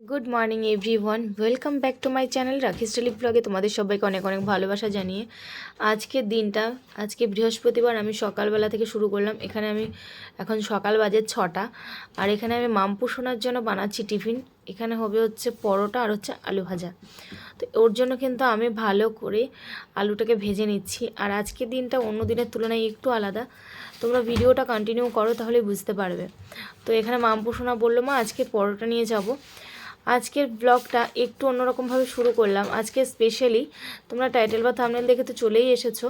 Good morning everyone welcome back to my channel রাখিস টেলিপ ব্লগে তোমাদের সবাইকে অনেক অনেক ভালোবাসা জানিয়ে। আজকের দিনটা, আজকে বৃহস্পতিবার আমি সকালবেলা থেকে শুরু করলাম। এখানে আমি এখন সকাল বাজে ছটা। আর এখানে আমি মাম্পু শোনার জন্য বানাচ্ছি টিফিন। এখানে হবে হচ্ছে পরোটা আর হচ্ছে আলু ভাজা। তো ওর জন্য কিন্তু আমি ভালো করে আলুটাকে ভেজে নিচ্ছি। আর আজকের দিনটা অন্য দিনের তুলনায় একটু আলাদা। তোমরা ভিডিওটা কন্টিনিউ করো তাহলে বুঝতে পারবে। তো এখানে মাম্পু সোনা বলল, মা, আজকে পরোটা নিয়ে যাব। আজকের ব্লগটা একটু অন্যরকমভাবে শুরু করলাম। আজকে স্পেশালি তোমরা টাইটেল বা থামনেল দেখে তো চলেই এসেছ।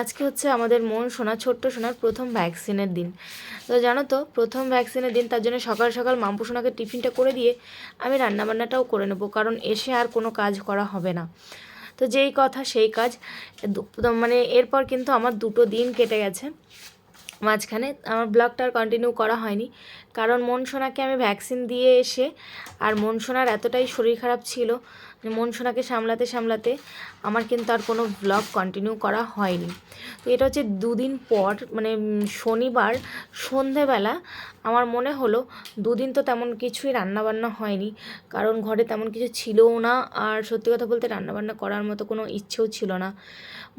আজকে হচ্ছে আমাদের মন সোনা, ছোট্ট সোনার প্রথম ভ্যাকসিনের দিন। তো জানো তো, প্রথম ভ্যাকসিনের দিন, তার জন্য সকাল সকাল মাম্পু সোনাকে টিফিনটা করে দিয়ে আমি রান্নাবান্নাটাও করে নেব, কারণ এসে আর কোনো কাজ করা হবে না। তো যেই কথা, সেই কাজ মানে এরপর কিন্তু আমার দুটো দিন কেটে গেছে। মাঝখানে আমার ব্লগটা আর কন্টিনিউ করা হয়নি। কারণ মন সোনাকে আমি ভ্যাকসিন দিয়ে এসে আর মন সোনার এতটাই শরীর খারাপ ছিল যে মন সোনাকে সামলাতে সামলাতে আমার কিন্তু আর কোনো ব্লগ কন্টিনিউ করা হয়নি। তো এটা হচ্ছে দুদিন পর মানে শনিবার সন্ধেবেলা আমার মনে হলো দুদিন তো তেমন কিছুই রান্নাবান্না হয়নি। কারণ ঘরে তেমন কিছু ছিলও না আর সত্যি কথা বলতে রান্নাবান্না করার মতো কোনো ইচ্ছেও ছিল না।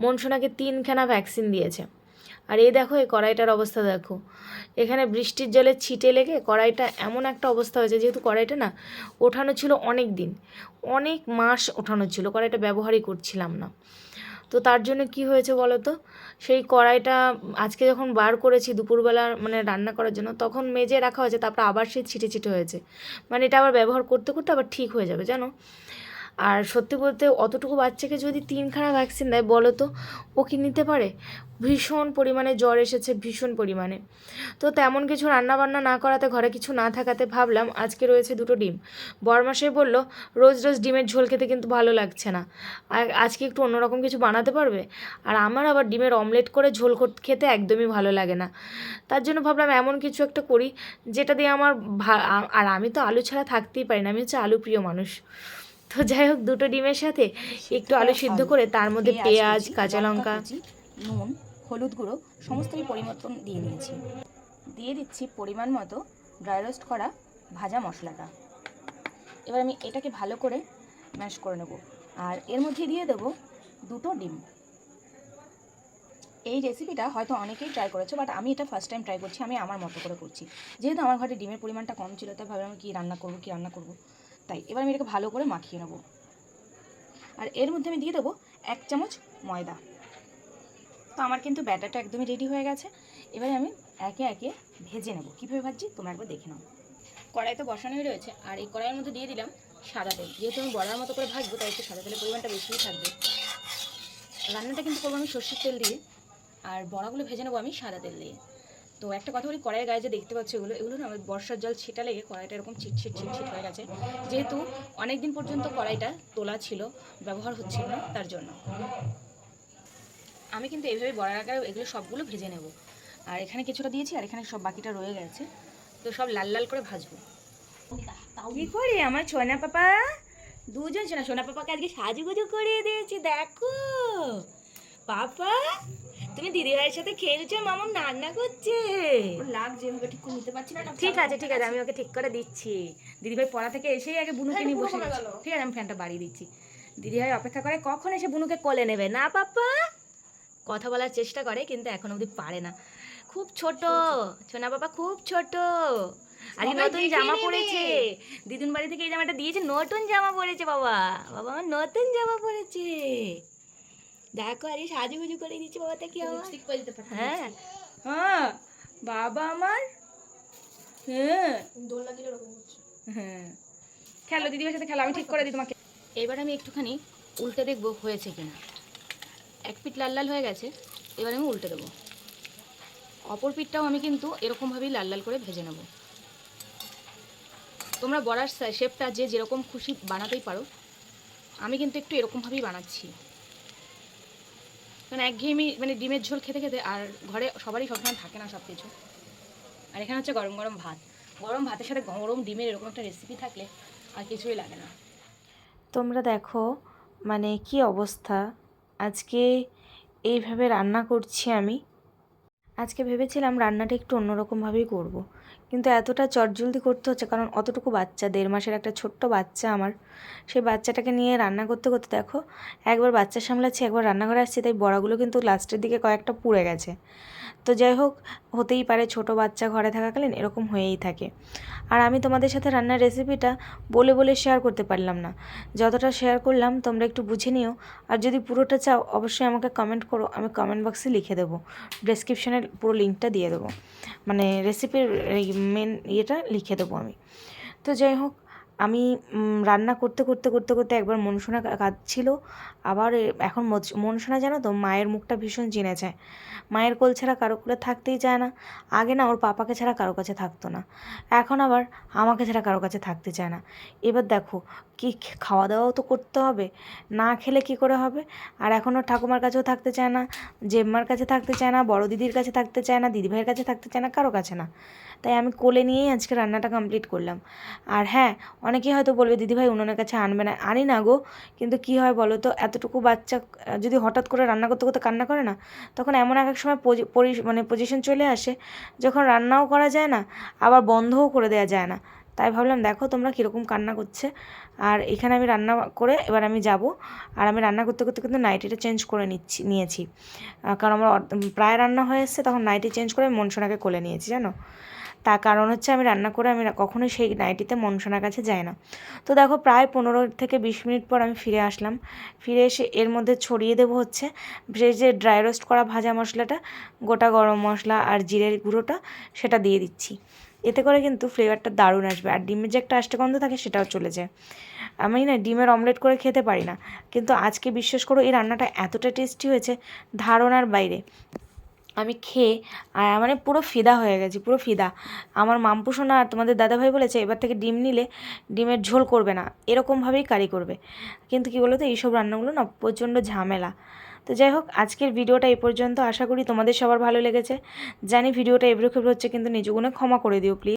মন সোনাকে তিনখানা ভ্যাকসিন দিয়েছে। আর এই দেখো, এই কড়াইটার অবস্থা দেখো। এখানে বৃষ্টির জলে ছিটে লেগে কড়াইটা এমন একটা অবস্থা হয়েছে, যেহেতু কড়াইটা না ওঠানো ছিল অনেক দিন, অনেক মাস ওঠানো ছিল, কড়াইটা ব্যবহারই করছিলাম না। তো তার জন্য কি হয়েছে বলো তো? সেই কড়াইটা আজকে যখন বার করেছি দুপুরবেলা মানে রান্না করার জন্য, তখন মেজে রাখা হয়েছে, তারপর আবার সেই ছিটে ছিটে হয়েছে। মানে এটা আবার ব্যবহার করতে করতে আবার ঠিক হয়ে যাবে, জানো? আর সত্যি বলতে অতটুকু বাচ্চাকে যদি তিনখানা ভ্যাকসিন দেয় বলো তো ও কি নিতে পারে? ভীষণ পরিমাণে জ্বর এসেছে, ভীষণ পরিমাণে। তো তেমন কিছু রান্নাবান্না না করাতে, ঘরে কিছু না থাকাতে ভাবলাম আজকে রয়েছে দুটো ডিম। বরমাসে বলল, রোজ রোজ ডিমের ঝোল খেতে কিন্তু ভালো লাগছে না। আর আজকে একটু অন্যরকম কিছু বানাতে পারবে? আর আমার আবার ডিমের অমলেট করে ঝোল খেতে একদমই ভালো লাগে না। তার জন্য ভাবলাম এমন কিছু একটা করি, যেটা দিয়ে আমার আর আমি তো আলু ছাড়া থাকতেই পারি না, আমি হচ্ছে আলু প্রিয় মানুষ। তো যাই হোক দুটো ডিমের সাথে একটু আলু সিদ্ধ করে তার মধ্যে পেঁয়াজ কাঁচা লঙ্কা নুন হলুদ গুঁড়ো সমস্তই পরিবর্তন দিয়ে নিয়েছি দিয়ে দিচ্ছি পরিমাণ মতো ড্রাই রোস্ট করা ভাজা মশলাটা। এবার আমি এটাকে ভালো করে ম্যাশ করে নেব। আর এর মধ্যে দিয়ে দেবো দুটো ডিম। এই রেসিপিটা হয়তো অনেকেই ট্রাই করেছে বাট আমি এটা ফার্স্ট টাইম ট্রাই করছি আমি আমার মতো করে করছি। যেহেতু আমার ঘরে ডিমের পরিমাণটা কম ছিল তাই ভাবলাম কী রান্না করব কী রান্না করব। তাই এবার আমি এটাকে ভালো করে মাখিয়ে নেব। আর এর মধ্যে আমি দিয়ে দেবো এক চামচ ময়দা। তো আমার কিন্তু ব্যাটারটা একদমই রেডি হয়ে গেছে। এবারে আমি একে একে ভেজে নেব। কীভাবে ভাজছি তোমরা একবার দেখে নাও। কড়াই তো বসানোই রয়েছে, আর এই কড়াইয়ের মধ্যে দিয়ে দিলাম সাদা তেল। যেহেতু আমি বড়ার মতো করে ভাজবো, তাই একটু সাদা তেলের পরিমাণটা বেশিই থাকবে। রান্নাটা কিন্তু করব আমি সর্ষের তেল দিয়ে, আর বড়াগুলো ভেজে নেব আমি সাদা তেল দিয়ে। তো একটা কথা বলি, কড়াইয়ের গায়ে যে দেখতে পাচ্ছি এগুলো এগুলো না বর্ষার জল ছিটা লেগে কড়াইটা এরকম ছিটছিট ছিটছিট হয়ে গেছে। যেহেতু অনেক দিন পর্যন্ত কড়াইটা তোলা ছিল, ব্যবহার হচ্ছিল না তার জন্য। আমি কিন্তু এইভাবে বড়ার আকারে এগুলো সবগুলো ভেজে নেব। আর এখানে কিছুটা দিয়েছি, আর এখানে সব বাকিটা রয়ে গেছে। তো সব লাল লাল করে ভাজবো। কি করে আমার সোনা পাপা? দুজন সোনা সোনা পাপাকে আজকে সাজুগুজু করিয়ে দিয়েছি, দেখো। পাপা? তুমি দিদি ভাইয়ের সাথে খেলছো মামন রান্না করছে। লাগছে এভাবে ঠিক করে নিতে পারছি না ঠিক আছে ঠিক আছে আমি ওকে ঠিক করে দিচ্ছি। দিদিভাই পড়া থেকে এসেই আগে বুনুকে নিয়ে বসে ঠিক আছে আমি ফ্যানটা বাড়িয়ে দিচ্ছি। দিদিভাই অপেক্ষা করে কখন এসে বুনুকে কোলে নেবে? না পাপা কথা বলার চেষ্টা করে কিন্তু এখন অবধি পারে না। খুব ছোট সোনা বাবা খুব ছোট। আর নতুন জামা। পরেছে দিদুন বাড়ি থেকে এই জামাটা দিয়েছে নতুন জামা পরেছে বাবা। বাবা আমার নতুন জামা পরেছে দেখো আরে সাজুগুজু করে দিচ্ছে বাবাটা কি হ্যাঁ। হ্যাঁ বাবা আমার? হ্যাঁ। দোল লাগিয়ে ওরকম হ্যাঁ। খেলো দিদিভাইয়ের সাথে খেলো আমি ঠিক করে দিই তোমাকে। এবার আমি একটুখানি উল্টে দেখব হয়েছে কিনা। এক পিঠ লাল লাল হয়ে গেছে এবার আমি উল্টে দেবো। অপর পিঠটাও আমি কিন্তু এরকমভাবেই লাল লাল করে ভেজে নেব। তোমরা বড়ার শেপটা যে যেরকম খুশি বানাতেই পারো আমি কিন্তু একটু এরকমভাবেই বানাচ্ছি। মানে একঘেয়েমি মানে ডিমের ঝোল খেতে খেতে আর ঘরে সবারই সবসময় থাকে না সব কিছু আর এখানে হচ্ছে গরম গরম ভাত। গরম ভাতের সাথে গরম ডিমের এরকম একটা রেসিপি থাকলে আর কিছুই লাগে না। তোমরা দেখো মানে কি অবস্থা? আজকে এইভাবে রান্না করছি আমি। আজকে ভেবেছিলাম রান্নাটা একটু অন্যরকমভাবেই করব। কিন্তু এতটা চটজলদি করতে হচ্ছে, কারণ অতটুকু বাচ্চা, দেড় মাসের একটা ছোট্ট বাচ্চা আমার। সেই বাচ্চাটাকে নিয়ে রান্না করতে করতে দেখো, একবার বাচ্চা সামলাচ্ছি, একবার রান্নাঘরে আসছি, তাই বড়াগুলো কিন্তু লাস্টের দিকে কয়েকটা পুড়ে গেছে। তো যাই হোক, হতেই পারে ছোট বাচ্চা ঘরে থাকাকালীন এরকম হয়েই থাকে। আর আমি তোমাদের সাথে রান্নার রেসিপিটা বলে বলে শেয়ার করতে পারলাম না। যতটা শেয়ার করলাম, তোমরা একটু বুঝে নিও। আর যদি পুরোটা চাও, অবশ্যই আমাকে কমেন্ট করো, আমি কমেন্ট বক্সে লিখে দেবো। ডেসক্রিপশানে পুরো লিঙ্কটা দিয়ে দেবো। মানে রেসিপির মেন ইয়েটা লিখে দেবো আমি। তো যাই হোক আমি রান্না করতে করতে করতে করতে একবার মনসোনা কাঁদছিল। আবার এখন মনসোনা জানো তো, মায়ের মুখটা ভীষণ চিনে যায় মায়ের কোল ছাড়া কারও কোলে থাকতেই চায় না। আগে না ওর পাপাকে ছাড়া কারও কাছে থাকতো না। এখন আবার আমাকে ছাড়া কারও কাছে থাকতে চায় না। এবার দেখো, কি খাওয়া দাওয়াও তো করতে হবে। না খেলে কি করে হবে? আর এখনও ঠাকুমার কাছেও থাকতে চায় না, জেম্মার কাছে থাকতে চায় না, বড় দিদির কাছে থাকতে চায় না, দিদিভাইয়ের কাছে থাকতে চায় না, কারও কাছে না। তাই আমি কোলে নিয়েই আজকে রান্নাটা কমপ্লিট করলাম। আর হ্যাঁ অনেকেই হয়তো বলবে, দিদিভাই, উনুনের কাছে আনবে না। আনি না গো। কিন্তু কি হয় বলো তো, এতটুকু বাচ্চা, যদি হঠাৎ করে রান্না করতে করতে কান্না করে না, তখন এমন এক এক সময় মানে পজিশন চলে আসে, যখন রান্নাও করা যায় না, আবার বন্ধও করে দেওয়া যায় না। তাই ভাবলাম, দেখো তোমরা কীরকম কান্না করছে। আর এখানে আমি রান্না করে এবার আমি যাব। আর আমি রান্না করতে করতে কিন্তু নাইটিটা চেঞ্জ করে নিচ্ছি, নিয়েছি। কারণ আমার প্রায় রান্না হয়ে এসছে, তখন নাইটি চেঞ্জ করে মনসোনাকে কোলে নিয়েছি, জানো? তার কারণ হচ্ছে আমি রান্না করে আমি কখনোই সেই নাইটিতে মনসোনার কাছে যাই না। তো দেখো প্রায় পনেরো থেকে বিশ মিনিট পর আমি ফিরে আসলাম। ফিরে এসে এর মধ্যে ছড়িয়ে দেবো হচ্ছে সেই যে ড্রাই রোস্ট করা ভাজা মশলাটা, গোটা গরম মশলা আর জিরের গুঁড়োটা সেটা দিয়ে দিচ্ছি। এতে করে কিন্তু ফ্লেভারটা দারুণ আসবে। আর ডিমের যে একটা আষ্টে গন্ধ থাকে সেটাও চলে যায়। আমি না ডিমের অমলেট করে খেতে পারি না। কিন্তু আজকে বিশ্বাস করো এই রান্নাটা এতটা টেস্টি হয়েছে, ধারণার বাইরে। আমি খেয়ে মানে পুরো ফিদা হয়ে গেছি, পুরো ফিদা। আমার মামপুসোনা আর তোমাদের দাদাভাই বলেছে, এবার থেকে ডিম নিলে ডিমের ঝোল করবে না, এরকমভাবেই কারি করবে। কিন্তু কী বলো তো এইসব রান্নাগুলো না প্রচণ্ড ঝামেলা। তো যাই হোক, আজকের ভিডিওটা এ পর্যন্ত, আশা করি তোমাদের সবার ভালো লেগেছে। জানি ভিডিওটা এবড়ো খেবড়ো হচ্ছে, কিন্তু নিজগুণে ক্ষমা করে দিও প্লিজ